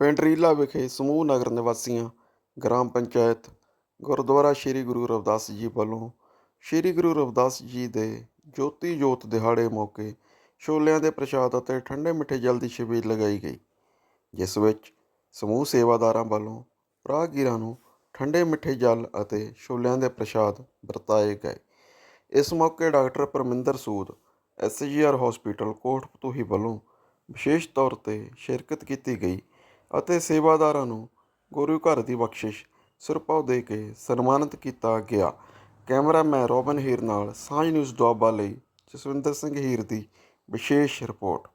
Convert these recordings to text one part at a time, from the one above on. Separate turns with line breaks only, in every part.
ਪਿੰਡ ਰੀਲਾ ਵਿਖੇ ਸਮੂਹ ਨਗਰ ਨਿਵਾਸੀਆਂ, ਗ੍ਰਾਮ ਪੰਚਾਇਤ, ਗੁਰਦੁਆਰਾ ਸ੍ਰੀ ਗੁਰੂ ਰਵਿਦਾਸ ਜੀ ਵੱਲੋਂ ਸ੍ਰੀ ਗੁਰੂ ਰਵਿਦਾਸ ਜੀ ਦੇ ਜੋਤੀ ਜੋਤ ਦਿਹਾੜੇ ਮੌਕੇ ਛੋਲਿਆਂ ਦੇ ਪ੍ਰਸ਼ਾਦ ਅਤੇ ਠੰਡੇ ਮਿੱਠੇ ਜਲ ਦੀ ਛਬੀਲ ਲਗਾਈ ਗਈ, ਜਿਸ ਵਿੱਚ ਸਮੂਹ ਸੇਵਾਦਾਰਾਂ ਵੱਲੋਂ ਰਾਹਗੀਰਾਂ ਨੂੰ ਠੰਡੇ ਮਿੱਠੇ ਜਲ ਅਤੇ ਛੋਲਿਆਂ ਦੇ ਪ੍ਰਸ਼ਾਦ ਵਰਤਾਏ ਗਏ। ਇਸ ਮੌਕੇ doctor Parminder Sood SGR hospital Kotpatuhi ਵੱਲੋਂ ਵਿਸ਼ੇਸ਼ ਤੌਰ ਤੇ ਸ਼ਿਰਕਤ ਕੀਤੀ ਗਈ ਅਤੇ ਸੇਵਾਦਾਰਾਂ ਨੂੰ ਗੁਰੂ ਘਰ ਦੀ ਬਖਸ਼ਿਸ਼ ਸਿਰਪਾਉ ਦੇ ਕੇ ਸਨਮਾਨਿਤ ਕੀਤਾ ਗਿਆ। ਕੈਮਰਾਮੈਨ ਰੋਬਨ ਹੀਰ ਨਾਲ ਸਾਂਝ ਨਿਊਜ਼ ਦੁਆਬਾ ਲਈ ਜਸਵਿੰਦਰ ਸਿੰਘ ਹੀਰ ਦੀ ਵਿਸ਼ੇਸ਼ ਰਿਪੋਰਟ।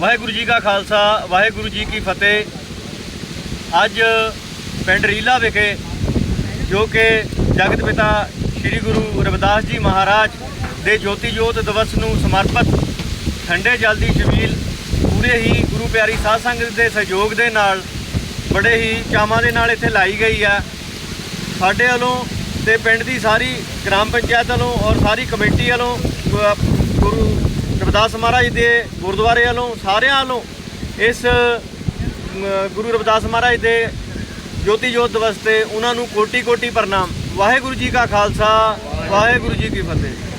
ਵਾਹਿਗੁਰੂ ਜੀ ਕਾ ਖਾਲਸਾ, ਵਾਹਿਗੁਰੂ ਜੀ ਕੀ ਫਤਿਹ। ਅੱਜ ਪਿੰਡ ਰੀਲਾ ਵਿਖੇ ਜੋ ਕਿ ਜਗਤ ਪਿਤਾ ਸ੍ਰੀ ਗੁਰੂ ਰਵਿਦਾਸ ਜੀ ਮਹਾਰਾਜ ਦੇ ਜੋਤੀ ਜੋਤ ਦਿਵਸ ਨੂੰ ਸਮਰਪਿਤ ਠੰਡੇ ਜਲ ਦੀ ਛਬੀਲ ਪੂਰੇ ਹੀ ਗੁਰੂ ਪਿਆਰੀ ਸਾਧ ਸੰਗਤ ਦੇ ਸਹਿਯੋਗ ਦੇ ਨਾਲ ਬੜੇ ਹੀ ਚਾਵਾਂ ਦੇ ਨਾਲ ਇੱਥੇ ਲਾਈ ਗਈ ਆ ਸਾਡੇ ਵੱਲੋਂ ਤੇ ਪਿੰਡ ਦੀ ਸਾਰੀ ਗ੍ਰਾਮ ਪੰਚਾਇਤ ਵੱਲੋਂ ਔਰ ਸਾਰੀ ਕਮੇਟੀ ਵੱਲੋਂ ਗੁਰੂ ਰਵਿਦਾਸ ਮਹਾਰਾਜ ਦੇ ਗੁਰਦੁਆਰੇ ਵੱਲੋਂ ਸਾਰਿਆਂ ਵੱਲੋਂ ਇਸ ਗੁਰੂ ਰਵਿਦਾਸ ਮਹਾਰਾਜ ਦੇ ਜੋਤੀ ਜੋਤ ਦਿਵਸ ਤੇ ਉਹਨਾਂ ਨੂੰ ਕੋਟੀ ਕੋਟੀ ਪ੍ਰਣਾਮ। ਵਾਹਿਗੁਰੂ ਜੀ ਕਾ ਖਾਲਸਾ, ਵਾਹਿਗੁਰੂ ਜੀ ਕੀ ਫਤਿਹ।